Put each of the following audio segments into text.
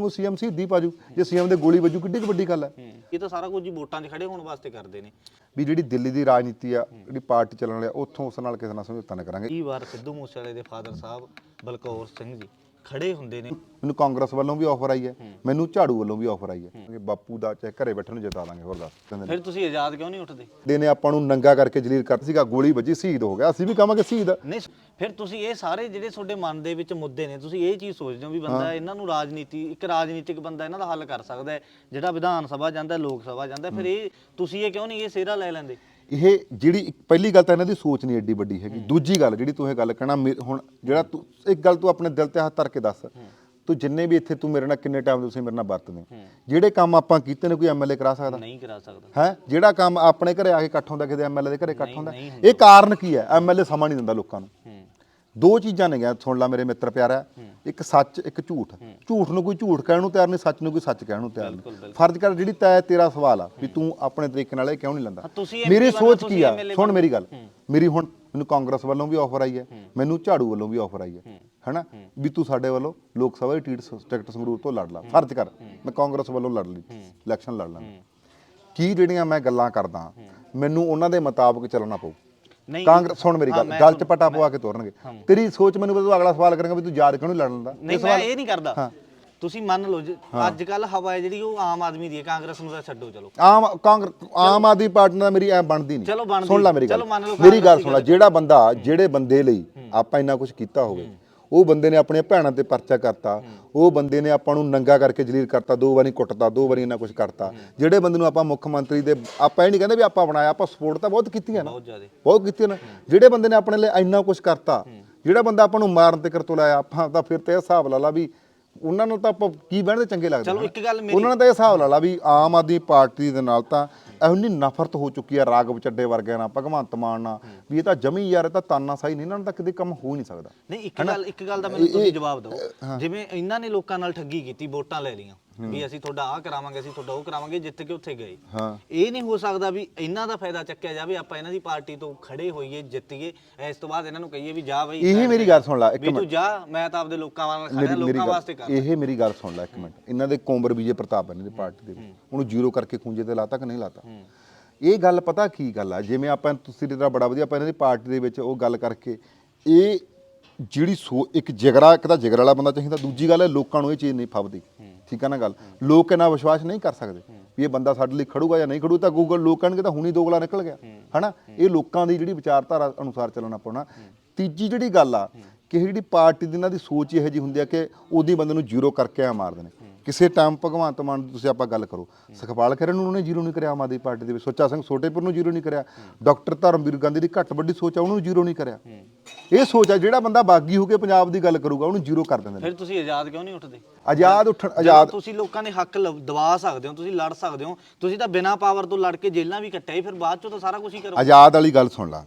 ਉਹ ਸੀਐਮ ਸਿੱਧੀ ਪਾਜੂ ਜੇ ਸੀਐਮ ਦੇ ਗੋਲੀ ਵੱਜੂ ਕਿੱਡੀ ਕੁ ਵੱਡੀ ਗੱਲ ਹੈ ਇਹ ਤਾਂ ਸਾਰਾ ਕੁਝ ਹੀ ਵੋਟਾਂ 'ਚ ਖੜੇ ਹੋਣ ਵਾਸਤੇ ਕਰਦੇ ਨੇ। ਵੀ ਜਿਹੜੀ ਦਿੱਲੀ ਦੀ ਰਾਜਨੀਤੀ ਆ ਜਿਹੜੀ ਪਾਰਟੀ ਚੱਲਣ ਵਾਲੀ ਆ ਉੱਥੋਂ ਉਸ ਨਾਲ ਕਿਸੇ ਨਾਲ ਸਮਝੌਤਾ ਨਾ ਕਰਾਂਗੇ। ਕਈ ਵਾਰ ਸਿੱਧੂ ਮੂਸੇਵਾਲੇ ਦੇ ਫਾਦਰ ਸਾਹਿਬ ਬਲਕੌਰ ਸਿੰਘ ਜੀ। ਖੜੇ ਹੁੰਦੇ ਨੇ। ਮੈਨੂੰ ਕਾਂਗਰਸ ਵੱਲੋਂ ਵੀ ਆਫਰ ਆਈ ਹੈ। ਮੈਨੂੰ ਝਾੜੂ ਵੱਲੋਂ ਵੀ ਆਫਰ ਆਈ ਹੈ। ਕਿ ਬਾਪੂ ਦਾ ਚਾਹੇ ਘਰੇ ਬੈਠਣ ਨੂੰ ਜਿਤਾ ਦਾਂਗੇ ਹੋਰ ਦੱਸ ਕਹਿੰਦੇ ਨੇ। ਫਿਰ ਤੁਸੀਂ ਆਜ਼ਾਦ ਕਿਉਂ ਨਹੀਂ ਉੱਠਦੇ? ਦੇ ਨੇ ਆਪਾਂ ਨੂੰ ਨੰਗਾ ਕਰਕੇ ਜਲੀਲ ਕਰਤਾ ਸੀਗਾ ਗੋਲੀ ਵੱਜੀ ਸ਼ਹੀਦ ਹੋ ਗਿਆ। ਅਸੀਂ ਵੀ ਕਹਾਂਗੇ ਸ਼ਹੀਦ। ਨਹੀਂ ਫਿਰ ਤੁਸੀਂ ਇਹ ਸਾਰੇ ਜਿਹੜੇ ਤੁਹਾਡੇ ਮਨ ਦੇ ਵਿੱਚ ਮੁੱਦੇ ਨੇ ਤੁਸੀਂ ਇਹ ਚੀਜ਼ ਸੋਚਦੇ ਹੋ ਵੀ ਬੰਦਾ ਇਹਨਾਂ ਨੂੰ ਰਾਜਨੀਤੀ ਇੱਕ ਰਾਜਨੀਤਿਕ ਬੰਦਾ ਇਹਨਾਂ ਦਾ ਹੱਲ ਕਰ ਸਕਦਾ ਹੈ ਜਿਹੜਾ ਵਿਧਾਨ ਸਭਾ ਜਾਂਦਾ ਹੈ, ਲੋਕ ਸਭਾ ਜਾਂਦਾ। ਹੈ, ਫਿਰ ਇਹ ਤੁਸੀਂ ਇਹ ਕਿਉਂ ਨਹੀਂ ਇਹ ਸਿਹਰਾ ਲੈ ਲੈਂਦੇ? ਇਹ ਜਿਹੜੀ ਪਹਿਲੀ ਗੱਲ ਤਾਂ ਇਹਨਾਂ ਦੀ ਸੋਚ ਨਹੀਂ ਐਡੀ ਵੱਡੀ ਹੈਗੀ। ਦੂਜੀ ਗੱਲ ਜਿਹੜੀ ਤੂੰ ਇਹ ਗੱਲ ਕਹਿਣਾ ਮੇ- ਹੁਣ ਜਿਹੜਾ ਤੂੰ ਇੱਕ ਗੱਲ ਤੂੰ ਆਪਣੇ ਦਿਲ ਤੇ ਹੱਥ ਧਰ ਕੇ ਦੱਸ। ਤੂੰ ਜਿੰਨੇ ਵੀ ਇੱਥੇ ਤੂੰ ਮੇਰੇ ਨਾਲ ਕਿੰਨੇ ਟਾਈਮ ਤੁਸੀਂ ਮੇਰੇ ਨਾਲ ਵਰਤਦੇ ਹੋ? ਜਿਹੜੇ ਕੰਮ ਆਪਾਂ ਕੀਤੇ ਨੇ ਕੋਈ ਐਮਐਲਏ ਕਰਾ ਸਕਦਾ? ਨਹੀਂ ਕਰਾ ਸਕਦਾ। ਹੈ? ਜਿਹੜਾ ਕੰਮ ਆਪਣੇ ਘਰੇ ਆ ਕੇ ਇਕੱਠ ਹੁੰਦਾ ਕਿਤੇ ਐਮਐਲਏ ਦੇ ਘਰੇ ਇਕੱਠ ਹੁੰਦਾ। ਇਹ ਕਾਰਨ ਕੀ ਹੈ? ਐਮਐਲਏ ਸਮਾਂ ਨਹੀਂ ਦਿੰਦਾ ਲੋਕਾਂ ਨੂੰ। ਦੋ ਚੀਜ਼ਾਂ ਨੇ ਗਿਆ ਸੁਣ ਲੈ ਮੇਰੇ ਮਿੱਤਰ ਪਿਆਰਾ। ਇੱਕ ਸੱਚ ਇੱਕ ਝੂਠ। ਝੂਠ ਨੂੰ ਕੋਈ ਝੂਠ ਕਹਿਣ ਨੂੰ ਤਿਆਰ ਨਹੀਂ ਸੱਚ ਨੂੰ ਕੋਈ ਸੱਚ ਕਹਿਣ ਨੂੰ ਤਿਆਰ ਨਹੀਂ। ਫਰਜ਼ ਕਰ ਜਿਹੜੀ ਤੈ ਤੇਰਾ ਸਵਾਲ ਆ ਵੀ ਤੂੰ ਆਪਣੇ ਤਰੀਕੇ ਨਾਲ ਇਹ ਕਿਉਂ ਨਹੀਂ ਲੈਂਦਾ? ਮੇਰੀ ਸੋਚ ਕੀ ਆ? ਸੁਣ ਮੇਰੀ ਗੱਲ। ਮੇਰੀ ਹੁਣ ਮੈਨੂੰ ਕਾਂਗਰਸ ਵੱਲੋਂ ਵੀ ਆਫਰ ਆਈ ਹੈ ਮੈਨੂੰ ਝਾੜੂ ਵੱਲੋਂ ਵੀ ਆਫਰ ਆਈ ਹੈ ਹੈਨਾ? ਵੀ ਤੂੰ ਸਾਡੇ ਵੱਲੋਂ ਲੋਕ ਸਭਾ ਦੀ ਟਿਕਟ ਟਿਕਟ ਸੰਗਰੂਰ ਤੋਂ ਲੜ ਲਾ। ਫਰਜ਼ ਕਰ ਮੈਂ ਕਾਂਗਰਸ ਵੱਲੋਂ ਲੜ ਲਈ ਇਲੈਕਸ਼ਨ ਲੜ ਲਾਂ ਕੀ ਜਿਹੜੀਆਂ ਮੈਂ ਗੱਲਾਂ ਕਰਦਾ ਮੈਨੂੰ ਉਹਨਾਂ ਦੇ ਮੁਤਾਬਕ ਚੱਲਣਾ ਪਊ। ਨਹੀਂ ਕਾਂਗਰਸ ਸੁਣ ਮੇਰੀ ਗੱਲ ਗੱਲ ਚ ਪਟਾ ਪਵਾ ਕੇ ਤੋਰਨਗੇ। ਤੇਰੀ ਸੋਚ ਮੈਨੂੰ ਤੂੰ ਅਗਲਾ ਸਵਾਲ ਕਰੇਗਾ ਵੀ ਤੂੰ ਯਾਦ ਕਿਉਂ ਨਹੀਂ ਲੜਨ ਦਾ ਨਹੀਂ ਮੈਂ ਇਹ ਨਹੀਂ ਕਰਦਾ। ਤੁਸੀਂ ਮੰਨ ਲਓ ਅੱਜ ਕੱਲ ਹਵਾ ਹੈ ਜਿਹੜੀ ਉਹ ਆਮ ਆਦਮੀ ਦੀ ਹੈ ਕਾਂਗਰਸ ਨੂੰ ਤਾਂ ਛੱਡੋ ਚਲੋ। ਆਮ ਕਾਂਗਰਸ ਆਮ ਆਦਮੀ ਪਾਰਟੀ ਨਾਲ ਮੇਰੀ ਐ ਬਣਦੀ ਨਹੀਂ। ਚਲੋ ਬਣਦੀ ਸੁਣ ਲੈ ਮੇਰੀ ਗੱਲ। ਚਲੋ ਮੰਨ ਲਓ ਮੇਰੀ ਗੱਲ ਸੁਣ ਲੈ ਜਿਹੜਾ ਬੰਦਾ ਜਿਹੜੇ ਬੰਦੇ ਲਈ ਆਪਾਂ ਇੰਨਾ ਕੁਝ ਕੀਤਾ ਹੋਵੇ ਉਹ ਬੰਦੇ ਨੇ ਆਪਣੀਆਂ ਭੈਣਾਂ ਤੇ ਪਰਚਾ ਕਰਤਾ ਉਹ ਬੰਦੇ ਨੇ ਆਪਾਂ ਨੂੰ ਨੰਗਾ ਕਰਕੇ ਜਲੀਲ ਕਰਤਾ ਦੋ ਵਾਰੀ ਕੁੱਟਤਾ ਦੋ ਵਾਰੀ ਇੰਨਾ ਕੁਝ ਕਰਤਾ। ਜਿਹੜੇ ਬੰਦੇ ਨੂੰ ਆਪਾਂ ਮੁੱਖ ਮੰਤਰੀ ਦੇ ਆਪਾਂ ਇਹ ਨਹੀਂ ਕਹਿੰਦੇ ਵੀ ਆਪਾਂ ਬਣਾਇਆ ਆਪਾਂ ਸਪੋਰਟ ਤਾਂ ਬਹੁਤ ਕੀਤੀ ਹੈ ਨਾ। ਬਹੁਤ ਜ਼ਿਆਦਾ। ਬਹੁਤ ਕੀਤੀ ਨਾ। ਜਿਹੜੇ ਬੰਦੇ ਨੇ ਆਪਣੇ ਲਈ ਇੰਨਾ ਕੁਝ ਕਰਤਾ ਜਿਹੜਾ ਬੰਦਾ ਆਪਾਂ ਨੂੰ ਮਾਰਨ ਤੇ ਕਰ ਤੋਂ ਲਾਇਆ ਆਪਾਂ ਤਾਂ ਫਿਰ ਤੇ ਇਹ ਹਿਸਾਬ ਲਾ ਲਾ ਵੀ ਉਹਨਾਂ ਨੂੰ ਤਾਂ ਆਪਾਂ ਕੀ ਬਹਿਣ ਦੇ ਚੰਗੇ ਲੱਗਦੇ ਚਲੋ। ਇੱਕ ਗੱਲ ਮੇਰੀ ਉਹਨਾਂ ਨੇ ਤਾਂ ਇਹ ਹਿਸਾਬ ਲਾ ਲਾ ਵੀ ਆਮ ਆਦਮੀ ਪਾਰਟੀ ਦੇ ਨਾਲ ਤਾਂ ਜਿਹੀ ਨਫ਼ਰਤ ਹੋ ਚੁੱਕੀ ਆ ਰਾਗਵ ਚੱਡੇ ਵਰਗਿਆਂ ਨਾਲ ਭਗਵੰਤ ਮਾਨ ਨਾਲ ਵੀ ਇਹ ਤਾਂ ਜਮੀ ਯਾਰ ਇਹ ਤਾਂ ਤਾਨਾ ਸਾਈ ਨਹੀਂ ਇਹਨਾਂ ਨੂੰ ਤਾਂ ਕਿਤੇ ਕੰਮ ਹੋ ਹੀ ਨਹੀਂ ਸਕਦਾ। ਨਹੀਂ ਇੱਕ ਗੱਲ ਇੱਕ ਗੱਲ ਦਾ ਮੈਨੂੰ ਤੁਸੀਂ ਜਵਾਬ ਦਿਓ। ਜਿਵੇਂ ਇਹਨਾਂ ਨੇ ਲੋਕਾਂ ਨਾਲ ਠੱਗੀ ਕੀਤੀ ਵੋਟਾਂ ਲੈ ਲਈਆਂ। ਵੀ ਅਸੀਂ ਤੁਹਾਡਾ ਆਹ ਕਰਾਵਾਂਗੇ ਅਸੀਂ ਤੁਹਾਡਾ ਉਹ ਕਰਾਵਾਂਗੇ ਜਿੱਤ ਕੇ ਉੱਥੇ ਗਏ। ਹਾਂ। ਇਹ ਨਹੀਂ ਹੋ ਸਕਦਾ ਵੀ ਇਹਨਾਂ ਦਾ ਫਾਇਦਾ ਚੱਕਿਆ ਜਾਵੇ ਆਪਾਂ ਇਹਨਾਂ ਦੀ ਪਾਰਟੀ ਤੋਂ ਖੜੇ ਹੋਈਏ ਜਿੱਤੀਏ ਇਸ ਤੋਂ ਬਾਅਦ ਇਹਨਾਂ ਨੂੰ ਕਹੀਏ ਵੀ ਜਾ ਬਈ ਇਹ ਮੇਰੀ ਗੱਲ ਸੁਣ ਲੈ ਇੱਕ ਵੀ ਤੂੰ ਜਾ ਮੈਂ ਤਾਂ ਆਪਦੇ ਲੋਕਾਂ ਵਾਂਗ ਖੜਾ ਲੋਕਾਂ ਵਾਸਤੇ ਕਰ ਇਹ ਮੇਰੀ ਗੱਲ ਸੁਣ ਲੈ ਇੱਕ ਮਿੰਟ। ਇਹਨਾਂ ਦੇ ਕੋਂਬਰ ਵਿਜੇ ਪ੍ਰਤਾਪ ਇਹਨਾਂ ਦੀ ਪਾਰਟੀ ਦੇ ਉਹਨੂੰ ਜ਼ੀਰੋ ਕਰਕੇ ਖੂੰਜੇ ਤੇ ਲਾਤਾ ਕਿ ਨਹੀਂ ਲਾਤਾ? ਇਹ ਗੱਲ ਪਤਾ ਕੀ ਗੱਲ ਆ? ਜਿਵੇਂ ਆਪਾਂ ਤੁਸੀਂ ਦਾ ਬੜਾ ਵਧੀਆ ਆਪਾਂ ਇਹਨਾਂ ਦੀ ਪਾਰਟੀ ਦੇ ਵਿੱਚ ਉਹ ਗੱਲ ਕਰਕੇ ਇਹ ਜਿਹੜੀ ਸੋ ਇੱਕ ਜਿਗਰਾ ਇੱਕ ਤਾਂ ਜਿਗਰ ਵਾਲਾ ਬੰਦਾ ਚਾਹੀਦਾ ਦੂਜੀ ਗੱਲ ਹੈ ਲੋਕਾਂ ਨੂੰ ਇਹ ਚੀਜ਼ ਨਹੀਂ ਫੱਬਦੀ। ਠੀਕ ਆ ਨਾ ਗੱਲ? ਲੋਕ ਇਹਨਾਂ ਵਿਸ਼ਵਾਸ ਨਹੀਂ ਕਰ ਸਕਦੇ ਵੀ ਇਹ ਬੰਦਾ ਸਾਡੇ ਲਈ ਖੜੂਗਾ ਜਾਂ ਨਹੀਂ ਖੜੂ ਤਾਂ ਗੂਗਲ ਲੋਕ ਕਹਿਣਗੇ ਤਾਂ ਹੁਣੀ ਦੋਗਲਾ ਨਿਕਲ ਗਿਆ। ਹਨਾ? ਇਹ ਲੋਕਾਂ ਦੀ ਜਿਹੜੀ ਵਿਚਾਰਧਾਰਾ ਅਨੁਸਾਰ ਚੱਲਣਾ ਪਾਉਣਾ। ਤੀਜੀ ਜਿਹੜੀ ਗੱਲ ਆ ਕਿ ਜਿਹੜੀ ਪਾਰਟੀ ਦੀ ਇਹਨਾਂ ਦੀ ਸੋਚ ਇਹੋ ਜੀ ਹੁੰਦੀ ਆ ਕਿ ਉਹਦੀ ਬੰਦੇ ਨੂੰ ਜ਼ੀਰੋ ਕਰਕੇ ਆ ਮਾਰਦੇ ਨੇ ਕਿਸੇ ਟਾਈਮ ਭਗਵੰਤ ਮਾਨ ਦੀ ਤੁਸੀਂ ਆਪਾਂ ਗੱਲ ਕਰੋ ਸੁਖਪਾਲ ਖਹਿਰਾ ਨੂੰ ਉਹਨੇ ਜ਼ੀਰੋ ਨਹੀਂ ਕਰਿਆ ਆਮ ਆਦਮੀ ਪਾਰਟੀ ਦੇ ਵਿੱਚ ਸੁੱਚਾ ਸਿੰਘ ਛੋਟੇਪੁਰ ਨੂੰ ਜ਼ੀਰੋ ਨਹੀਂ ਕਰਿਆ ਡਾਕਟਰ ਧਰਮਵੀਰ ਗਾਂਧੀ ਦੀ ਘੱਟ ਵੱਡੀ ਸੋਚ ਆ ਉਹਨੂੰ ਜ਼ੀਰੋ ਨਹੀਂ ਕਰਿਆ। ਇਹ ਸੋਚ ਆ ਜਿਹੜਾ ਬੰਦਾ ਬਾਗੀ ਹੋ ਕੇ ਪੰਜਾਬ ਦੀ ਗੱਲ ਕਰੂਗਾ ਉਹਨੂੰ ਜ਼ੀਰੋ ਕਰ ਦਿੰਦੇ ਨੇ। ਫਿਰ ਤੁਸੀਂ ਆਜ਼ਾਦ ਕਿਉਂ ਨਹੀਂ ਉੱਠਦੇ? ਆਜ਼ਾਦ ਉੱਠਣ ਜਦੋਂ ਆਜ਼ਾਦ ਤੁਸੀਂ ਲੋਕਾਂ ਦੇ ਹੱਕ ਦਵਾ ਸਕਦੇ ਹੋ ਤੁਸੀਂ ਲੜ ਸਕਦੇ ਹੋ ਤੁਸੀਂ ਤਾਂ ਬਿਨਾਂ ਪਾਵਰ ਤੋਂ ਲੜ ਕੇ ਜੇਲ੍ਹਾਂ ਵੀ ਕੱਟਿਆ ਫਿਰ ਬਾਅਦ ਚੋਂ ਤਾਂ ਸਾਰਾ ਕੁਝ ਹੀ ਕਰੋ। ਆਜ਼ਾਦ ਵਾਲੀ ਗੱਲ ਸੁਣ ਲਾ।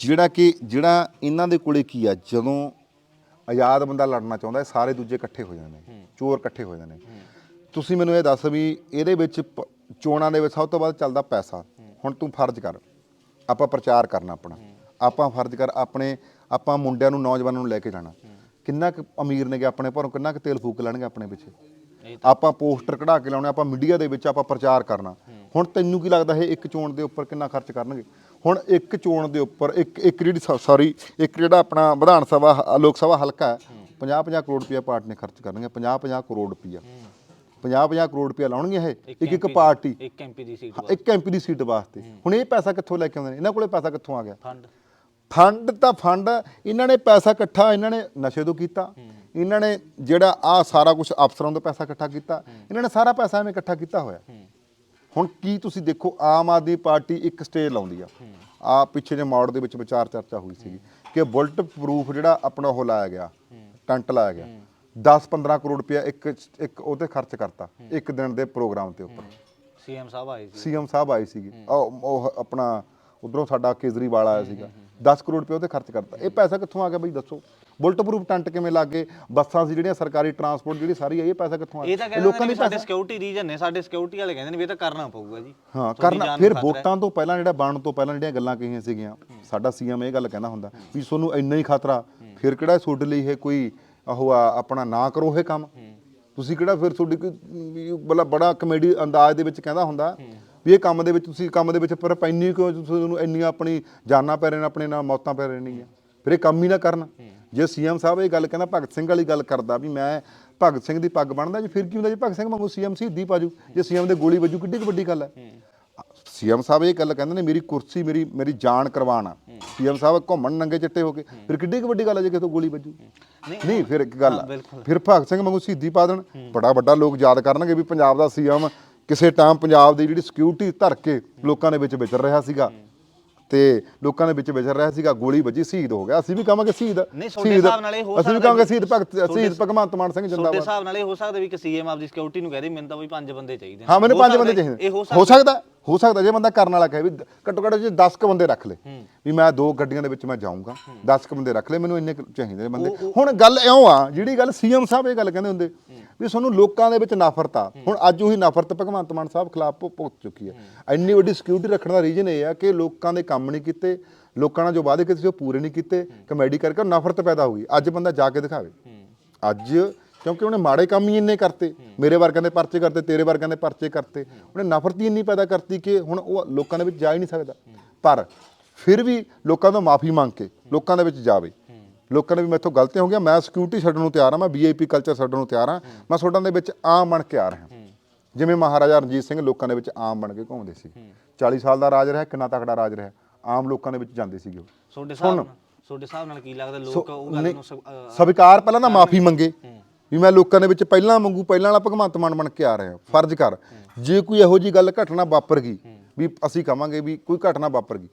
ਜਿਹੜਾ ਕਿ ਜਿਹੜਾ ਇਹਨਾਂ ਦੇ ਕੋਲੇ ਕੀ ਆ ਜਦੋਂ ਆਜ਼ਾਦ ਬੰਦਾ ਲੜਨਾ ਚਾਹੁੰਦਾ ਹੈ ਸਾਰੇ ਦੂਜੇ ਇਕੱਠੇ ਹੋ ਜਾਂਦੇ ਨੇ ਚੋਰ ਇਕੱਠੇ ਹੋ ਜਾਂਦੇ ਨੇ। ਤੁਸੀਂ ਮੈਨੂੰ ਇਹ ਦੱਸ ਵੀ ਇਹਦੇ ਵਿੱਚ ਪ- ਚੋਣਾਂ ਦੇ ਵਿੱਚ ਸਭ ਤੋਂ ਵੱਧ ਚੱਲਦਾ ਪੈਸਾ। ਹੁਣ ਤੂੰ ਫਰਜ਼ ਕਰ ਆਪਾਂ ਪ੍ਰਚਾਰ ਕਰਨਾ ਆਪਣਾ। ਆਪਾਂ ਫਰਜ਼ ਕਰ ਆਪਣੇ ਆਪਾਂ ਮੁੰਡਿਆਂ ਨੂੰ ਨੌਜਵਾਨਾਂ ਨੂੰ ਲੈ ਕੇ ਜਾਣਾ। ਕਿੰਨਾ ਕੁ ਅਮੀਰ ਨੇਗੇ ਆਪਣੇ ਭਰੋਂ ਕਿੰਨਾ ਕੁ ਤੇਲ ਫੂਕ ਲੈਣਗੇ ਆਪਣੇ ਪਿੱਛੇ? ਆਪਾਂ ਪੋਸਟਰ ਕਢਾ ਕੇ ਲਾਉਣੇ ਆਪਾਂ ਮੀਡੀਆ ਦੇ ਵਿੱਚ ਆਪਾਂ ਪ੍ਰਚਾਰ ਕਰਨਾ। ਹੁਣ ਤੈਨੂੰ ਕੀ ਲੱਗਦਾ ਇਹ ਇੱਕ ਚੋਣ ਦੇ ਉੱਪਰ ਕਿੰਨਾ ਖਰਚ ਕਰਨਗੇ? ਹੁਣ ਇੱਕ ਚੋਣ ਦੇ ਉੱਪਰ ਇੱਕ ਇੱਕ ਜਿਹੜੀ ਸੌਰੀ ਇੱਕ ਜਿਹੜਾ ਆਪਣਾ ਵਿਧਾਨ ਸਭਾ ਲੋਕ ਸਭਾ ਹਲਕਾ ਹੈ 50 50 ਕਰੋੜ ਰੁਪਇਆ ਪਾਰਟੀ ਨੇ ਖਰਚ ਕਰਨਗੇ 50 50 ਕਰੋੜ ਰੁਪਇਆ 50 50 ਕਰੋੜ ਰੁਪਇਆ ਲਾਉਣਗੇ ਇਹ ਇੱਕ ਇੱਕ ਪਾਰਟੀ। ਇੱਕ ਐਮਪੀ ਦੀ ਸੀਟ ਇੱਕ ਐਮਪੀ ਦੀ ਸੀਟ ਵਾਸਤੇ। ਹੁਣ ਇਹ ਪੈਸਾ ਕਿੱਥੋਂ ਲੈ ਕੇ ਆਉਂਦੇ ਨੇ? ਇਹਨਾਂ ਕੋਲੇ ਪੈਸਾ ਕਿੱਥੋਂ ਆ ਗਿਆ? ਫੰਡ। ਫੰਡ ਤਾਂ ਫੰਡ ਇਹਨਾਂ ਨੇ ਪੈਸਾ ਇਕੱਠਾ ਇਹਨਾਂ ਨੇ ਨਸ਼ੇ ਤੋਂ ਕੀਤਾ। ਇਹਨਾਂ ਨੇ ਜਿਹੜਾ ਆ ਸਾਰਾ ਕੁਝ ਅਫਸਰਾਂ ਤੋਂ ਪੈਸਾ ਇਕੱਠਾ ਕੀਤਾ। ਇਹਨਾਂ ਨੇ ਸਾਰਾ ਪੈਸਾ ਐਵੇਂ ਇਕੱਠਾ ਕੀਤਾ ਹੋਇਆ। ਹੁਣ ਕੀ ਤੁਸੀਂ ਦੇਖੋ ਆਮ ਆਦਮੀ ਪਾਰਟੀ ਇੱਕ ਸਟੇਜ ਲਾਉਂਦੀ ਆ। ਆ ਪਿੱਛੇ ਜੇ ਮੌੜ ਦੇ ਵਿੱਚ ਵਿਚਾਰ ਚਰਚਾ ਹੋਈ ਸੀਗੀ ਕਿ ਬੁਲਟ ਪ੍ਰੂਫ ਜਿਹੜਾ ਆਪਣਾ ਉਹ ਲਾਇਆ ਗਿਆ ਟੰਟ ਲਾਇਆ ਗਿਆ। 10-15 ਕਰੋੜ ਰੁਪਇਆ ਇੱਕ ਇੱਕ ਉਹਤੇ ਖਰਚ ਕਰਤਾ ਇੱਕ ਦਿਨ ਦੇ ਪ੍ਰੋਗਰਾਮ ਤੇ ਉੱਪਰ। ਸੀਐਮ ਸਾਹਿਬ ਆਏ ਸੀ। ਸੀਐਮ ਸਾਹਿਬ ਆਏ ਸੀਗੇ। ਉਹ ਆਪਣਾ ਉਧਰੋਂ ਸਾਡਾ ਕੇਜਰੀਵਾਲ ਆਇਆ ਸੀਗਾ। 10 ਕਰੋੜ ਰੁਪਏ ਉਹਤੇ ਖਰਚ ਕਰਤਾ। ਇਹ ਪੈਸਾ ਕਿੱਥੋਂ ਆ ਗਿਆ ਬਈ ਦੱਸੋ। ਬੁਲਟ ਪ੍ਰੂਫ ਟੰਟ ਕਿਵੇਂ ਲੱਗੇ ਬੱਸਾਂ ਸੀ ਜਿਹੜੀਆਂ ਸਰਕਾਰੀ ਟਰਾਂਸਪੋਰਟ ਜਿਹੜੀ ਸਾਰੀ ਆ ਇਹ ਪੈਸਾ ਕਿੱਥੋਂ ਆ ਇਹ ਤਾਂ ਕਹਿੰਦੇ ਨੇ ਸਾਡੇ ਸਿਕਿਉਰਿਟੀ ਰੀਜਨ ਨੇ ਸਾਡੇ ਸਿਕਿਉਰਿਟੀ ਵਾਲੇ ਕਹਿੰਦੇ ਨੇ ਵੀ ਇਹ ਤਾਂ ਕਰਨਾ ਪਊਗਾ ਜੀ। ਹਾਂ ਕਰਨਾ ਫਿਰ। ਵੋਟਾਂ ਤੋਂ ਪਹਿਲਾਂ ਜਿਹੜਾ ਬਣਨ ਤੋਂ ਪਹਿਲਾਂ ਜਿਹੜੀਆਂ ਗੱਲਾਂ ਕਹੀਆਂ ਸੀਗੀਆਂ ਸਾਡਾ ਸੀਐਮ ਇਹ ਗੱਲ ਕਹਿੰਦਾ ਹੁੰਦਾ ਵੀ ਤੁਹਾਨੂੰ ਇੰਨਾ ਹੀ ਖਤਰਾ ਫਿਰ ਕਿਹੜਾ ਤੁਹਾਡੇ ਲਈ ਇਹ ਕੋਈ ਉਹ ਆਪਣਾ ਨਾ ਕਰੋ ਇਹ ਕੰਮ? ਤੁਸੀਂ ਕਿਹੜਾ ਫਿਰ ਤੁਹਾਡੀ ਕੋਈ ਬੜਾ ਬੜਾ ਕਮੇਡੀ ਅੰਦਾਜ਼ ਦੇ ਵਿੱਚ ਕਹਿੰਦਾ ਹੁੰਦਾ ਵੀ ਇਹ ਕੰਮ ਦੇ ਵਿੱਚ ਤੁਸੀਂ ਕੰਮ ਦੇ ਵਿੱਚ ਪਰ ਪੈਣੀ ਕਿਉਂ? ਤੁਹਾਨੂੰ ਇੰਨੀਆਂ ਆਪਣੀ ਜਾਨਾਂ ਪੈ ਰਹੀਆਂ ਆਪਣੇ ਨਾਲ ਮੌਤਾਂ ਪੈ ਰਹੀਆਂ ਫਿਰ ਇਹ ਕੰਮ ਹੀ ਨਾ ਕਰਨ। ਜੇ ਸੀਐਮ ਸਾਹਿਬ ਇਹ ਗੱਲ ਕਹਿੰਦਾ ਭਗਤ ਸਿੰਘ ਵਾਲੀ ਗੱਲ ਕਰਦਾ ਵੀ ਮੈਂ ਭਗਤ ਸਿੰਘ ਦੀ ਪੱਗ ਬਣਦਾ ਜੀ ਫਿਰ ਕੀ ਹੁੰਦਾ? ਜੀ ਭਗਤ ਸਿੰਘ ਵਾਂਗੂ ਸੀਐਮ ਸਿੱਧੀ ਪਾਜੂ ਜੇ ਸੀਐਮ ਦੇ ਗੋਲੀ ਵੱਜੂ ਕਿੱਡੀ ਕੁ ਵੱਡੀ ਗੱਲ ਹੈ? ਸੀਐਮ ਸਾਹਿਬ ਇਹ ਗੱਲ ਕਹਿੰਦੇ ਨੇ ਮੇਰੀ ਕੁਰਸੀ ਮੇਰੀ ਮੇਰੀ ਜਾਨ ਕਰਵਾਣਾ ਸੀਐਮ ਸਾਹਿਬ ਘੁੰਮਣ ਨੰਗੇ ਚਿੱਟੇ ਹੋ ਕੇ ਫਿਰ ਕਿੱਡੀ ਕੁ ਵੱਡੀ ਗੱਲ ਹੈ ਜੇ ਕਿਸੇ ਤੋਂ ਗੋਲੀ ਵੱਜੂ? ਨਹੀਂ। ਫਿਰ ਇੱਕ ਗੱਲ। ਫਿਰ ਭਗਤ ਸਿੰਘ ਵਾਂਗੂ ਸ਼ਹੀਦੀ ਪਾ ਦੇਣ। ਬੜਾ ਵੱਡਾ ਲੋਕ ਯਾਦ ਕਰਨਗੇ ਵੀ ਪੰਜਾਬ ਦਾ ਸੀਐਮ ਕਿਸੇ ਟਾਈਮ ਪੰਜਾਬ ਦੀ ਜਿਹੜੀ ਸਿਕਿਉਰਿਟੀ ਧਰ ਕੇ ਲੋਕਾਂ ਦੇ ਵਿੱਚ ਵਿਚਰ ਰਿਹਾ ਸੀਗਾ। ਤੇ ਲੋਕਾਂ ਦੇ ਵਿੱਚ ਵਿਚਰ ਰਿਹਾ ਸੀਗਾ ਗੋਲੀ ਵੱਜੀ ਸ਼ਹੀਦ ਹੋ ਗਿਆ। ਅਸੀਂ ਵੀ ਕਹਾਂਗੇ ਸ਼ਹੀਦ। ਨਹੀਂ, ਤੁਹਾਡੇ ਸ਼ਹੀਦ- ਹਿਸਾਬ ਨਾਲ ਇਹ ਹੋ ਅਸੀਂ ਵੀ ਸਕਦਾ ਕਹਾਂਗੇ ਵੀ- ਸ਼ਹੀਦ ਭਗਤ ਤੁਹਾਡੇ- ਸ਼ਹੀਦ ਭਗਵੰਤ ਮਾਨ ਸਿੰਘ ਤੁਹਾਡੇ ਜਿੰਦਾਬਾਦ ਹਿਸਾਬ ਨਾਲ ਇਹ ਹੋ ਸਕਦਾ ਵੀ ਕਿ ਸੀਐਮ ਆਪਦੀ ਸਿਕਿਉਰਿਟੀ ਨੂੰ ਕਹਦੇ ਮੈਨੂੰ ਤਾਂ ਬਈ ਪੰਜ ਬੰਦੇ ਚਾਹੀਦੇ ਨੇ। ਹਾਂ ਮੈਨੂੰ ਹੋ ਪੰਜ ਸਕਦਾ ਬੰਦੇ ਇਹ ਚਾਹੀਦੇ ਹੋ ਹੋ ਸਕਦਾ ਸਕਦਾ। ਹੋ ਸਕਦਾ ਜੇ ਬੰਦਾ ਕਰਨ ਵਾਲਾ ਕਹੇ ਵੀ ਘੱਟੋ ਘੱਟ ਜੇ 10 ਕ ਬੰਦੇ ਰੱਖ ਲੈ ਵੀ ਮੈਂ ਦੋ ਗੱਡੀਆਂ ਦੇ ਵਿੱਚ ਮੈਂ ਜਾਊਂਗਾ 10 ਕ ਬੰਦੇ ਰੱਖ ਲੈ ਮੈਨੂੰ ਇੰਨੇ ਚਾਹੀਦੇ ਨੇ ਬੰਦੇ। ਹੁਣ ਗੱਲ ਇਉਂ ਆ ਜਿਹੜੀ ਗੱਲ ਸੀਐਮ ਸਾਹਿਬ ਇਹ ਗੱਲ ਕਹਿੰਦੇ ਹੁੰਦੇ ਵੀ ਤੁਹਾਨੂੰ ਲੋਕਾਂ ਦੇ ਵਿੱਚ ਨਫ਼ਰਤ ਆ। ਹੁਣ ਅੱਜ ਉਹੀ ਨਫ਼ਰਤ ਭਗਵੰਤ ਮਾਨ ਸਾਹਿਬ ਖਿਲਾਫ ਭੁਗਤ ਚੁੱਕੀ ਹੈ। ਇੰਨੀ ਵੱਡੀ ਸਿਕਿਉਰਿਟੀ ਰੱਖਣ ਦਾ ਰੀਜਨ ਇਹ ਆ ਕਿ ਲੋਕਾਂ ਦੇ ਕੰਮ ਨਹੀਂ ਕੀਤੇ ਲੋਕਾਂ ਨਾਲ ਜੋ ਵਾਅਦੇ ਕੀਤੇ ਸੀ ਉਹ ਪੂਰੇ ਨਹੀਂ ਕੀਤੇ ਕਮੇਡੀ ਕਰਕੇ ਨਫ਼ਰਤ ਪੈਦਾ ਹੋ ਗਈ। ਅੱਜ ਬੰਦਾ ਜਾ ਕੇ ਦਿਖਾਵੇ। ਅੱਜ ਕਿਉਂਕਿ ਉਹਨੇ ਮਾੜੇ ਕੰਮ ਹੀ ਇੰਨੇ ਕਰਤੇ। ਮੇਰੇ ਵਰਗਿਆਂ ਦੇ ਪਰਚੇ ਕਰਤੇ ਤੇਰੇ ਵਰਗਿਆਂ ਦੇ ਪਰਚੇ ਕਰਤੇ। ਉਹਨੇ ਨਫ਼ਰਤ ਹੀ ਇੰਨੀ ਪੈਦਾ ਕਰਤੀ ਕਿ ਹੁਣ ਉਹ ਲੋਕਾਂ ਦੇ ਵਿੱਚ ਜਾ ਹੀ ਨਹੀਂ ਸਕਦਾ। ਪਰ ਫਿਰ ਵੀ ਲੋਕਾਂ ਤੋਂ ਮਾਫੀ ਮੰਗ ਕੇ ਲੋਕਾਂ ਦੇ ਵਿੱਚ ਜਾਵੇ। ਲੋਕਾਂ ਨੇ ਵੀ ਮੈਥੋਂ ਗਲਤੀਆਂ ਹੋ ਗਈਆਂ। ਮੈਂ ਸਿਕਿਉਰਿਟੀ ਛੱਡਣ ਨੂੰ ਤਿਆਰ ਹਾਂ ਮੈਂ ਵੀਆਈਪੀ ਕਲਚਰ ਛੱਡਣ ਨੂੰ ਤਿਆਰ ਹਾਂ। ਮੈਂ ਤੁਹਾਡਾ ਦੇ ਵਿੱਚ ਆਮ ਬਣ ਕੇ ਆ ਰਿਹਾ। ਜਿਵੇਂ ਮਹਾਰਾਜਾ ਰਣਜੀਤ ਸਿੰਘ ਲੋਕਾਂ ਦੇ ਵਿੱਚ ਆਮ ਬਣ ਕੇ ਘੁੰਮਦੇ ਸੀ। 40 ਸਾਲ ਦਾ ਰਾਜ ਰਿਹਾ ਕਿੰਨਾ ਤਕੜਾ ਰਾਜ ਰਿਹਾ। ਆਮ ਲੋਕਾਂ ਦੇ ਵਿੱਚ ਜਾਂਦੇ ਸੀਗੇ ਉਹ। ਤੁਹਾਡੇ ਨਾਲ ਤੁਹਾਡੇ ਹਿਸਾਬ ਨਾਲ ਕੀ ਲੱਗਦਾ ਲੋਕ ਉਹ ਗੱਲ ਨੂੰ ਸਵੀਕਾਰ ਪਹਿਲਾਂ ਤਾਂ ਮਾਫੀ ਮੰਗੇ। ਵੀ ਮੈਂ ਲੋਕਾਂ ਦੇ ਵਿੱਚ ਪਹਿਲਾਂ ਮੰਗੂ ਪਹਿਲਾਂ ਵਾਲਾ ਭਗਵੰਤ ਮਾਨ ਬਣ ਕੇ ਆ ਰਿਹਾ। ਫਰਜ਼ ਕਰ, ਜੇ ਕੋਈ ਇਹੋ ਜੀ ਗੱਲ ਘਟਨਾ ਵਾਪਰ ਗਈ, ਵੀ ਅਸੀਂ ਕਵਾਂਗੇ ਵੀ ਕੋਈ ਘਟਨਾ ਵਾਪਰ ਗਈ,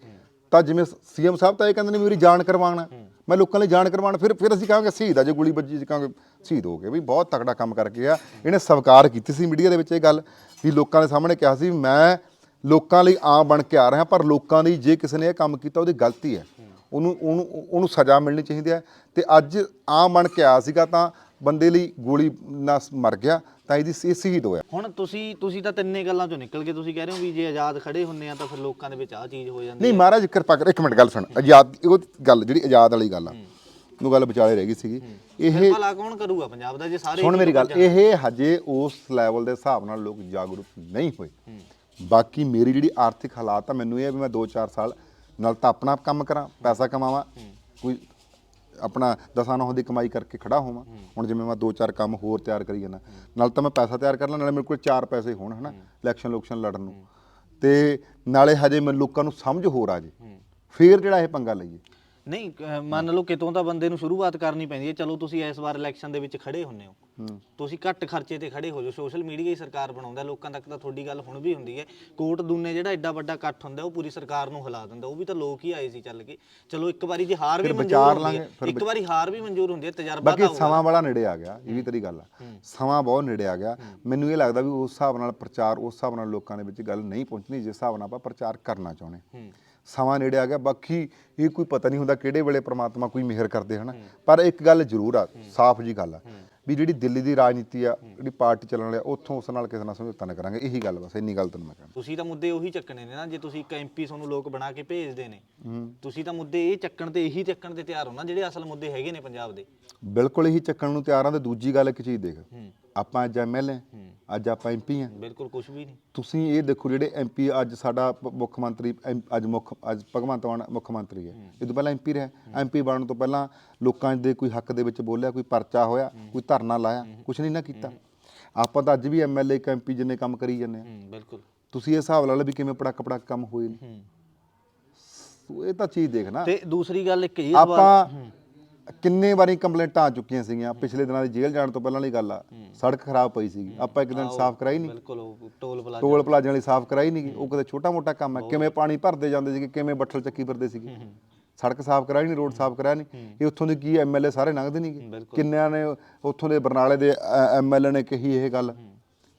ਤਾਂ ਜਿਵੇਂ ਸੀਐਮ ਸਾਹਿਬ ਤਾਂ ਇਹ ਕਹਿੰਦੇ ਨੇ ਵੀ ਮੇਰੀ ਜਾਨ ਕਰਵਾਉਣਾ। ਮੈਂ ਲੋਕਾਂ ਲਈ ਜਾਣ ਕਰਵਾਉਣਾ, ਫਿਰ ਫਿਰ ਅਸੀਂ ਕਹਾਂਗੇ ਸ਼ਹੀਦ ਆ, ਜੇ ਗੋਲੀ ਵੱਜੀ ਜੀ ਕਹਾਂਗੇ ਸ਼ਹੀਦ ਹੋ ਗਏ। ਵੀ ਬਹੁਤ ਤਕੜਾ ਕੰਮ ਕਰਕੇ ਆ, ਇਹਨੇ ਸਵੀਕਾਰ ਕੀਤੀ ਸੀ ਮੀਡੀਆ ਦੇ ਵਿੱਚ ਇਹ ਗੱਲ, ਵੀ ਲੋਕਾਂ ਦੇ ਸਾਹਮਣੇ ਕਿਹਾ ਸੀ ਵੀ ਮੈਂ ਲੋਕਾਂ ਲਈ ਆਮ ਬਣ ਕੇ ਆ ਰਿਹਾ, ਪਰ ਲੋਕਾਂ ਲਈ ਜੇ ਕਿਸੇ ਨੇ ਇਹ ਕੰਮ ਕੀਤਾ, ਉਹਦੀ ਗਲਤੀ ਹੈ। ਉਹਨੂੰ ਉਹਨੂੰ ਉਹਨੂੰ ਸਜ਼ਾ ਮਿਲਣੀ ਚਾਹੀਦੀ ਹੈ। ਤੇ ਅੱਜ ਆਮ ਬਣ ਕੇ ਆਇਆ ਸੀਗਾ ਤਾਂ ਬੰਦੇ ਲਈ ਗੋਲੀ ਨਾਲ ਮਰ ਗਿਆ ਤਾਂ ਇਹਦੀ ਇਹ ਸ਼ਹੀਦ ਹੋਇਆ। ਹੁਣ ਤੁਸੀਂ ਤੁਸੀਂ ਤਾਂ ਤਿੰਨੇ ਗੱਲਾਂ ਚੋਂ ਨਿਕਲ ਕੇ ਤੁਸੀਂ ਕਹਿ ਰਹੇ ਹੋ ਵੀ ਜੇ ਆਜ਼ਾਦ ਖੜੇ ਹੁੰਨੇ ਆ ਤਾਂ ਫਿਰ ਲੋਕਾਂ ਦੇ ਵਿੱਚ ਆਹ ਚੀਜ਼ ਹੋ ਜਾਂਦੀ ਨਹੀਂ ਮਹਾਰਾਜ ਕਿਰਪਾ ਕਰ ਇੱਕ ਮਿੰਟ ਗੱਲ ਸੁਣ। ਆਜ਼ਾਦ ਉਹ ਗੱਲ ਜਿਹੜੀ ਆਜ਼ਾਦ ਵਾਲੀ ਗੱਲ ਆ ਉਹ ਗੱਲ ਵਿਚਾਲੇ ਰਹਿ ਗਈ ਸੀਗੀ। ਇਹ ਭਲਾ ਕੌਣ ਕਰੂਗਾ ਪੰਜਾਬ ਦਾ ਜੇ ਸਾਰੇ ਸੁਣ ਮੇਰੀ ਗੱਲ ਇਹ ਹਜੇ ਉਸ ਲੈਵਲ ਦੇ ਹਿਸਾਬ ਨਾਲ ਲੋਕ ਜਾਗਰੂਕ ਨਹੀਂ ਹੋਏ। ਬਾਕੀ ਮੇਰੀ ਜਿਹੜੀ ਆਰਥਿਕ ਹਾਲਾਤ ਆ ਮੈਨੂੰ ਇਹ ਵੀ ਮੈਂ 2-4 ਸਾਲ ਨਾਲ ਤਾਂ ਆਪਣਾ ਕੰਮ ਕਰਾਂ ਪੈਸਾ ਕਮਾਵਾਂ ਕੋਈ ਆਪਣਾ ਦਸਾਂ ਨੌਂ ਦੀ ਕਮਾਈ ਕਰਕੇ ਖੜਾ ਹੋਵਾਂ। ਹੁਣ ਜਿਵੇਂ ਮੈਂ 2-4 ਕੰਮ ਹੋਰ ਤਿਆਰ ਕਰੀ ਜਾਂਦਾ। ਨਾਲ ਤਾਂ ਮੈਂ ਪੈਸਾ ਤਿਆਰ ਕਰ ਲਾਂ ਨਾਲੇ ਮੇਰੇ ਕੋਲ 4 ਪੈਸੇ ਹੋਣ ਹਨਾ? ਇਲੈਕਸ਼ਨ ਲੁਕਸ਼ਨ ਲੜਨ ਨੂੰ। ਤੇ ਨਾਲੇ ਹਜੇ ਮੈਨੂੰ ਲੋਕਾਂ ਨੂੰ ਸਮਝ ਹੋਰ ਆ ਜੇ। ਫੇਰ ਜਿਹੜਾ ਇਹ ਪੰਗਾ ਲਈਏ। ਨਹੀਂ ਅਹ ਮੰਨ ਲਓ ਕਿਤੋਂ ਤਾਂ ਬੰਦੇ ਨੂੰ ਸ਼ੁਰੂਆਤ ਕਰਨੀ ਪੈਂਦੀ ਹੈ ਚਲੋ ਤੁਸੀਂ ਇਸ ਵਾਰ ਇਲੈਕਸ਼ਨ ਦੇ ਵਿੱਚ ਖੜੇ ਹੁੰਨੇ ਹੋ। ਤੁਸੀਂ ਘੱਟ ਖਰਚੇ ਤੇ ਖੜੇ ਹੋ ਜਾਓ ਸੋਸ਼ਲ ਮੀਡੀਆ ਹੀ ਸਰਕਾਰ ਬਣਾਉਂਦਾ ਲੋਕਾਂ ਤੱਕ ਤਾਂ ਤੁਹਾਡੀ ਗੱਲ ਹੁਣ ਵੀ ਹੁੰਦੀ ਹੈ। ਕੋਟ ਦੂਨੇ ਜਿਹੜਾ ਐਡਾ ਵੱਡਾ ਇਕੱਠ ਹੁੰਦਾ ਉਹ ਪੂਰੀ ਸਰਕਾਰ ਨੂੰ ਹਿਲਾ ਦਿੰਦਾ ਉਹ ਵੀ ਤਾਂ ਲੋਕ ਹੀ ਆਏ ਸੀ ਚੱਲ ਕੇ। ਚਲੋ ਇੱਕ ਵਾਰੀ ਜੇ ਹਾਰ ਵੀ ਫਿਰ ਮਨਜ਼ੂਰ ਵਿਚਾਰ ਹੁੰਦੀ ਲਾਂਗੇ, ਹੈ ਫਿਰ ਇੱਕ ਵਾਰੀ ਹਾਰ ਵੀ ਮਨਜ਼ੂਰ ਹੁੰਦੀ ਹੈ ਤਜਰਬਾ ਬਾਕੀ ਤਾਂ ਹੋਊਗਾ। ਸਮਾਂ ਬੜਾ ਨੇੜੇ ਆ ਗਿਆ ਇਹ ਵੀ ਤੇਰੀ ਗੱਲ ਆ। ਸਮਾਂ ਬਹੁਤ ਨੇੜੇ ਆ ਗਿਆ। ਮੈਨੂੰ ਇਹ ਲੱਗਦਾ ਵੀ ਉਸ ਹਿਸਾਬ ਨਾਲ ਪ੍ਰਚਾਰ ਉਸ ਹਿਸਾਬ ਨਾਲ ਲੋਕਾਂ ਦੇ ਵਿੱਚ ਗੱਲ ਨਹੀਂ ਪਹੁੰਚਣੀ ਜਿਸ ਹਿਸਾਬ ਨਾਲ ਆਪਾਂ ਪ੍ਰਚਾਰ ਕਰਨਾ ਚਾਹੁੰਦੇ ਹੂੰ। ਸਮਾਂ ਨੇੜੇ ਆ ਗਿਆ ਬਾਕੀ ਇਹ ਕੋਈ ਪਤਾ ਨਹੀਂ ਹੁੰਦਾ ਕਿਹੜੇ ਵੇਲੇ ਪ੍ਰਮਾਤਮਾ ਕੋਈ ਮਿਹਰ ਕਰਦੇ ਹਨ। ਪਰ ਇੱਕ ਗੱਲ ਜ਼ਰੂਰ ਆ ਸਾਫ਼ ਜੀ ਗੱਲ ਆ ਵੀ ਜਿਹੜੀ ਦਿੱਲੀ ਦੀ ਰਾਜਨੀਤੀ ਆ ਜਿਹੜੀ ਪਾਰਟੀ ਚੱਲਣ ਵਾਲੀ ਆ ਉੱਥੋਂ ਉਸ ਨਾਲ ਕਿਸੇ ਨਾਲ ਸਮਝੌਤਾ ਨਾ ਕਰਾਂਗੇ ਇਹੀ ਗੱਲ ਬਸ ਇੰਨੀ ਗੱਲ ਤੈਨੂੰ ਮੈਂ ਕਹਿੰਦਾ ਤੁਸੀਂ ਤਾਂ ਮੁੱਦੇ ਉਹੀ ਚੱਕਣੇ ਨੇ ਨਾ ਜੇ ਤੁਸੀਂ ਇੱਕ ਐਮਪੀ ਤੁਹਾਨੂੰ ਲੋਕ ਬਣਾ ਕੇ ਭੇਜਦੇ ਨੇ ਤੁਸੀਂ ਤਾਂ ਮੁੱਦੇ ਇਹ ਚੱਕਣ ਤੇ ਇਹੀ ਚੱਕਣ ਤੇ ਤਿਆਰ ਹੋ ਨਾ ਜਿਹੜੇ ਅਸਲ ਮੁੱਦੇ ਹੈਗੇ ਨੇ ਪੰਜਾਬ ਦੇ। ਬਿਲਕੁਲ ਇਹੀ ਚੱਕਣ ਨੂੰ ਤਿਆਰ ਆ ਤੇ ਦੂਜੀ ਗੱਲ ਇੱਕ ਚੀਜ਼ ਦੇਖ। ਆਪਾਂ ਅੱਜ ਐਮਐਲਏ ਅੱਜ ਆਪਾਂ ਐਮਪੀ ਆ। ਬਿਲਕੁਲ ਕੁਝ ਵੀ ਨਹੀਂ। ਤੁਸੀਂ ਇਹ ਦੇਖੋ ਜਿਹੜੇ ਐਮਪੀ ਅੱਜ ਸਾਡਾ ਪ- ਮੁੱਖ ਮੰਤਰੀ ਐਮ- ਅੱਜ ਮੁੱਖ ਅੱਜ ਭਗਵੰਤ ਮਾਨ ਮੁੱਖ ਮੰਤਰੀ ਹੈ। ਇਹ ਤੋਂ ਪਹਿਲਾਂ ਐਮਪੀ ਰਿਹਾ। ਐਮਪੀ ਬਣਨ ਤੋਂ ਪਹਿਲਾਂ ਲੋਕਾਂ ਦੇ ਕੋਈ ਹੱਕ ਦੇ ਵਿੱਚ ਬੋਲਿਆ ਕੋਈ ਪਰਚਾ ਹੋਇਆ ਕੋਈ ਧਰਨਾ ਲਾਇਆ ਕੁਝ ਨਹੀਂ ਨਾ ਕੀਤਾ। ਆਪਾਂ ਤਾਂ ਅੱਜ ਵੀ ਐਮਐਲਏ ਇੱਕ ਐਮਪੀ ਜਿੰਨੇ ਕੰਮ ਕਰੀ ਜਾਂਦੇ ਆ। ਹੂੰ ਬਿਲਕੁਲ। ਤੁਸੀਂ ਇਹ ਹਿਸਾਬ ਲਾ ਲਓ ਵੀ ਕਿਵੇਂ ਪੜਕ ਪੜਕ ਕੰਮ ਹੋਏ ਨੇ। ਹੂੰ। ਸੋ ਇਹ ਤਾਂ ਚੀਜ਼ ਦੇਖਣਾ ਤੇ ਦੂਸਰੀ ਗੱਲ ਇੱਕ ਇਹ ਸਵਾਲ ਆਪਾਂ ਕਿੰਨੇ ਵਾਰੀ ਕੰਪਲੇਂਟਾਂ ਆ ਚੁੱਕੀਆਂ ਸੀਗੀਆਂ ਪਿਛਲੇ ਦਿਨਾਂ ਦੀ ਜੇਲ੍ਹ ਜਾਣ ਤੋਂ ਪਹਿਲਾਂ ਵਾਲੀ ਗੱਲ ਆ ਸੜਕ ਖਰਾਬ ਪਈ ਸੀਗੀ। ਆਪਾਂ ਇੱਕ ਦਿਨ ਸਾਫ਼ ਕਰਾਈ ਨਹੀਂ ਬਿਲਕੁਲ ਉਹ ਟੋਲ ਪਲਾਜ਼ਾ ਟੋਲ ਪਲਾਜ਼ਿਆਂ ਵਾਲੀ ਸਾਫ਼ ਕਰਾਈ ਨਹੀਂ ਉਹ ਕਦੇ ਛੋਟਾ ਮੋਟਾ ਕੰਮ ਹੈ ਕਿਵੇਂ ਪਾਣੀ ਭਰਦੇ ਜਾਂਦੇ ਸੀਗੇ ਕਿਵੇਂ ਬੱਠਲ ਚੱਕੀ ਫਿਰਦੇ ਸੀਗੇ। ਸੜਕ ਸਾਫ਼ ਕਰਾਈ ਨਹੀਂ ਰੋਡ ਸਾਫ਼ ਕਰਾਇਆ ਨਹੀਂ ਇਹ ਉੱਥੋਂ ਦੇ ਕੀ ਐਮਐਲਏ ਸਾਰੇ ਲੰਘਦੇ ਨਹੀਂਗੇ। ਕਿੰਨਿਆਂ ਨੇ ਉੱਥੋਂ ਦੇ ਬਰਨਾਲੇ ਦੇ ਐਮਐਲਏ ਨੇ ਕਹੀ ਇਹ ਗੱਲ।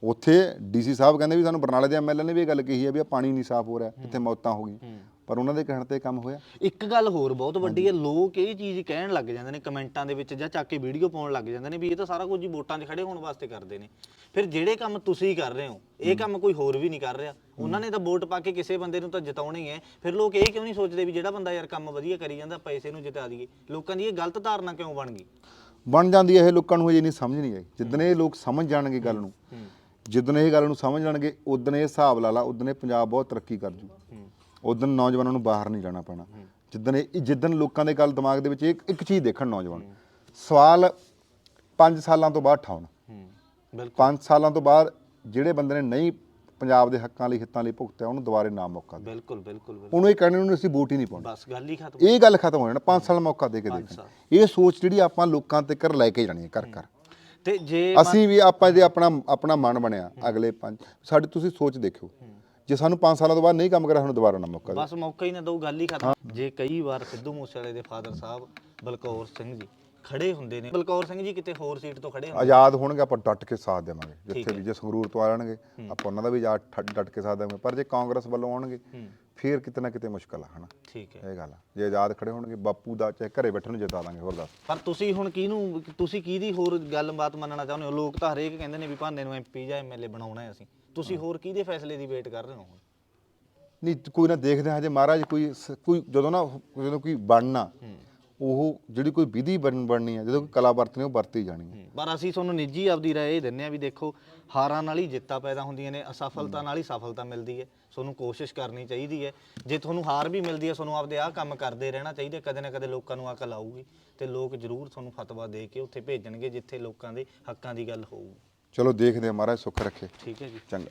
ਉੱਥੇ ਡੀਸੀ ਸਾਹਿਬ ਕਹਿੰਦੇ ਵੀ ਸਾਨੂੰ ਬਰਨਾਲੇ ਦੇ ਐਮਐਲਏ ਨੇ ਵੀ ਇਹ ਗੱਲ ਕਹੀ ਹੈ ਵੀ ਆ ਪਾਣੀ ਨਹੀਂ ਸਾਫ਼ ਹੋ ਰਿਹਾ ਇੱਥੇ ਮੌਤਾਂ ਹੋ ਗਈਆਂ। ਪਰ ਉਹਨਾਂ ਦੇ ਕਹਿਣ ਤੇ ਇਹ ਕੰਮ ਹੋਇਆ? ਇੱਕ ਗੱਲ ਹੋਰ ਬਹੁਤ ਵੱਡੀ ਹੈ ਲੋਕ ਇਹ ਚੀਜ਼ ਕਹਿਣ ਲੱਗ ਜਾਂਦੇ ਨੇ ਕਮੈਂਟਾਂ ਦੇ ਵਿੱਚ ਜਾਂ ਚੱਕ ਕੇ ਵੀਡੀਓ ਪਾਉਣ ਲੱਗ ਜਾਂਦੇ ਨੇ ਵੀ ਇਹ ਤਾਂ ਸਾਰਾ ਕੁਝ ਹੀ ਵੋਟਾਂ 'ਚ ਖੜੇ ਹੋਣ ਵਾਸਤੇ ਕਰਦੇ ਨੇ। ਫਿਰ ਜਿਹੜੇ ਕੰਮ ਤੁਸੀਂ ਕਰ ਰਹੇ ਹੋ ਇਹ ਕੰਮ ਕੋਈ ਹੋਰ ਵੀ ਨਹੀਂ ਕਰ ਰਿਹਾ। ਉਹਨਾਂ ਨੇ ਤਾਂ ਵੋਟ ਪਾ ਕੇ ਕਿਸੇ ਬੰਦੇ ਨੂੰ ਤਾਂ ਜਿਤਾਉਣਾ ਹੀ ਫਿਰ ਲੋਕ ਇਹ ਕਿਉਂ ਨਹੀਂ ਸੋਚਦੇ ਵੀ ਜਿਹੜਾ ਬੰਦਾ ਯਾਰ ਕੰਮ ਵਧੀਆ ਕਰੀ ਜਾਂਦਾ ਪੈਸੇ ਨੂੰ ਜਿਤਾ ਦਈਏ। ਲੋਕਾਂ ਦੀ ਇਹ ਗਲਤ ਧਾਰਨਾ ਕਿਉਂ ਬਣ ਗਈ? ਬਣ ਜਾਂਦੀ ਹੈ ਇਹ ਲੋਕਾਂ ਨੂੰ ਹਜੇ ਨਹੀਂ ਸਮਝ ਨਹੀਂ ਆਈ। ਜਿੱਦਣ ਇਹ ਲੋਕ ਸਮਝ ਜਾਣਗੇ ਗੱਲ ਨੂੰ ਜਿੱਦਣ ਇਹ ਗੱਲ ਨੂੰ ਸਮਝ ਜਾਣਗੇ ਉਦਣ ਇਹ ਹਿਸਾਬ ਲਾ ਲਾ ਉਦਣ ਇਹ ਪੰਜਾਬ ਬਹੁਤ ਤਰੱਕੀ ਕਰ ਜੂ। ਉਦਣ ਨੌਜਵਾਨਾਂ ਨੂੰ ਬਾਹਰ ਨਹੀਂ ਜਾਣਾ ਪੈਣਾ। ਜਿੱਦਣ ਇਹ ਜਿੱਦਣ ਲੋਕਾਂ ਦੇ ਗੱਲ ਦਿਮਾਗ ਦੇ ਵਿੱਚ ਇੱਕ ਇੱਕ ਚੀਜ਼ ਦੇਖਣ ਨੌਜਵਾਨ ਸਵਾਲ 5 ਸਾਲਾਂ ਤੋਂ ਬਾਅਦ ਠਾਉਣ ਹੂੰ ਬਿਲਕੁਲ। 5 ਸਾਲਾਂ ਤੋਂ ਬਾਅਦ ਜਿਹੜੇ ਬੰਦੇ ਨੇ ਨਹੀਂ ਪੰਜਾਬ ਦੇ ਹੱਕਾਂ ਲਈ ਹਿੱਤਾਂ ਲਈ ਭੁਗਤਿਆ ਉਹਨੂੰ ਦੁਬਾਰੇ ਨਾ ਮੌਕਾ ਦੇ ਬਿਲਕੁਲ ਬਿਲਕੁਲ। ਉਹਨੂੰ ਇਹ ਕਹਿਣੇ ਨੂੰ ਅਸੀਂ ਵੋਟ ਹੀ ਨਹੀਂ ਪਾਉਣੀ। ਬਸ ਗੱਲ ਹੀ ਖਤਮ ਇਹ ਗੱਲ ਖਤਮ ਹੋ ਜਾਣਾ 5 ਸਾਲ ਮੌਕਾ ਦੇ ਕੇ ਦੇਖਣ। ਇਹ ਸੋਚ ਜਿਹੜੀ ਆਪਾਂ ਲੋਕਾਂ ਤੇ ਕਰ ਲੈ ਕੇ ਜਾਣੀ ਹੈ ਕਰ ਕਰ ਤੇ ਜੇ ਅਸੀਂ ਵੀ ਆਪਾਂ ਜੇ ਆਪਣਾ ਆਪਣਾ ਮਨ ਬਣਿਆ ਅਗਲੇ ਪੰਜ ਸਾਡੀ ਤੁਸੀਂ ਸੋਚ ਦੇਖਿਓ। ਜੇ ਸਾਨੂੰ 5 ਸਾਲਾਂ ਤੋਂ ਬਾਅਦ ਨਹੀਂ ਕੰਮ ਕਰਿਆ ਸਾਨੂੰ ਦੁਬਾਰਾ ਨਾ ਮੌਕਾ ਦਿਓ। ਬਸ ਮੌਕਾ ਹੀ ਨਾ ਦਊ ਗੱਲ ਹੀ ਖਤਮ। ਜੇ ਕਈ ਵਾਰ ਸਿੱਧੂ ਮੂਸੇਵਾਲੇ ਦੇ ਫਾਦਰ ਸਾਹਿਬ ਬਲਕੌਰ ਸਿੰਘ ਜੀ ਖੜੇ ਹੁੰਦੇ ਨੇ ਬਲਕੌਰ ਸਿੰਘ ਜੀ ਕਿਤੇ ਹੋਰ ਸੀਟ ਤੋਂ ਖੜੇ ਹੁੰਦੇ ਆਜ਼ਾਦ ਹੋਣਗੇ ਆਪਾਂ ਡਟ ਕੇ ਸਾਥ ਦੇਵਾਂਗੇ। ਜਿੱਥੇ ਵੀ ਜੇ ਸੰਗਰੂਰ ਤੋਂ ਆ ਜਾਣਗੇ ਆਪਾਂ ਉਹਨਾਂ ਦਾ ਵੀ ਠ- ਡਟ ਕੇ ਸਾਥ ਦੇਵਾਂਗੇ। ਪਰ ਜੇ ਕਾਂਗਰਸ ਵੱਲੋਂ ਆਉਣਗੇ ਫੇਰ ਕਿਤੇ ਨਾ ਕਿਤੇ ਮੁਸ਼ਕਲ ਆ ਹਨਾ? ਠੀਕ ਹੈ। ਇਹ ਗੱਲ ਆ। ਜੇ ਆਜ਼ਾਦ ਖੜੇ ਹੋਣਗੇ ਬਾਪੂ ਦਾ ਚਾਹੇ ਘਰੇ ਬੈਠੇ ਨੂੰ ਜਿਤਾ ਦਾਂਗੇ ਹੋਰ ਦੱਸ। ਪਰ ਤੁਸੀਂ ਹੁਣ ਕਿਹਨੂੰ ਤੁਸੀਂ ਕਿਹਦੀ ਹੋਰ ਗੱਲਬਾਤ ਮੰਨਣਾ ਚਾਹੁੰਦੇ ਹੋ? ਲੋਕ ਤਾਂ ਹਰੇਕ ਕਹਿੰਦੇ ਨੇ ਵੀ ਭਾਨੇ ਨੂੰ ਐਮਪੀ ਜਾਂ ਐਮਐਲਏ ਬਣਾਉਣਾ ਹੈ ਅਸੀਂ। ਤੁਸੀਂ ਹੋਰ ਕਿਹਦੇ ਫੈਸਲੇ ਦੀ ਵੇਟ ਕਰ ਰਹੇ ਹੋ ਨਹੀਂ ਕੋਈ ਨਾ ਦੇਖਦੇ ਹਾਂ ਜੇ ਮਹਾਰਾਜ ਕੋਈ ਸ- ਕੋਈ ਜਦੋਂ ਨਾ ਉਹ- ਜਦੋਂ ਕੋਈ ਬਣਨਾ ਉਹ ਜਿਹੜੀ ਕੋਈ ਵਿਧੀ ਬਣ ਬਣਨੀ ਹੈ ਜਦੋਂ ਕੋਈ ਕਲਾ ਵਰਤਣੀ ਉਹ ਵਰਤੀ ਜਾਣੀ ਹੈ। ਪਰ ਅਸੀਂ ਤੁਹਾਨੂੰ ਨਿੱਜੀ ਆਪਦੀ ਰਾਏ ਇਹ ਦਿੰਨੇ ਆ ਵੀ ਦੇਖੋ ਹਾਰਾਂ ਨਾਲ ਹੀ ਜਿੱਤਾਂ ਪੈਦਾ ਹੁੰਦੀਆਂ ਨੇ ਅਸਫਲਤਾ ਨਾਲ ਹੀ ਸਫਲਤਾ ਮਿਲਦੀ ਹੈ। ਤੁਹਾਨੂੰ ਕੋਸ਼ਿਸ਼ ਕਰਨੀ ਚਾਹੀਦੀ ਹੈ। ਜੇ ਤੁਹਾਨੂੰ ਹਾਰ ਵੀ ਮਿਲਦੀ ਹੈ ਤੁਹਾਨੂੰ ਆਪਦੇ ਆਹ ਕੰਮ ਕਰਦੇ ਰਹਿਣਾ ਚਾਹੀਦਾ ਕਦੇ ਨਾ ਕਦੇ ਲੋਕਾਂ ਨੂੰ ਅਕਲ ਆਊਗੀ ਤੇ ਲੋਕ ਜ਼ਰੂਰ ਤੁਹਾਨੂੰ ਫਤਵਾ ਦੇ ਕੇ ਉੱਥੇ ਭੇਜਣਗੇ ਜਿੱਥੇ ਲੋਕਾਂ ਦੇ ਹੱਕਾਂ ਦੀ ਗੱਲ ਹੋਊਗੀ ਚਲੋ ਦੇਖਦੇ ਹਾਂ ਮਹਾਰਾਜ ਸੁੱਖ ਰੱਖੇ। ਠੀਕ ਹੈ ਜੀ। ਚੰਗਾ।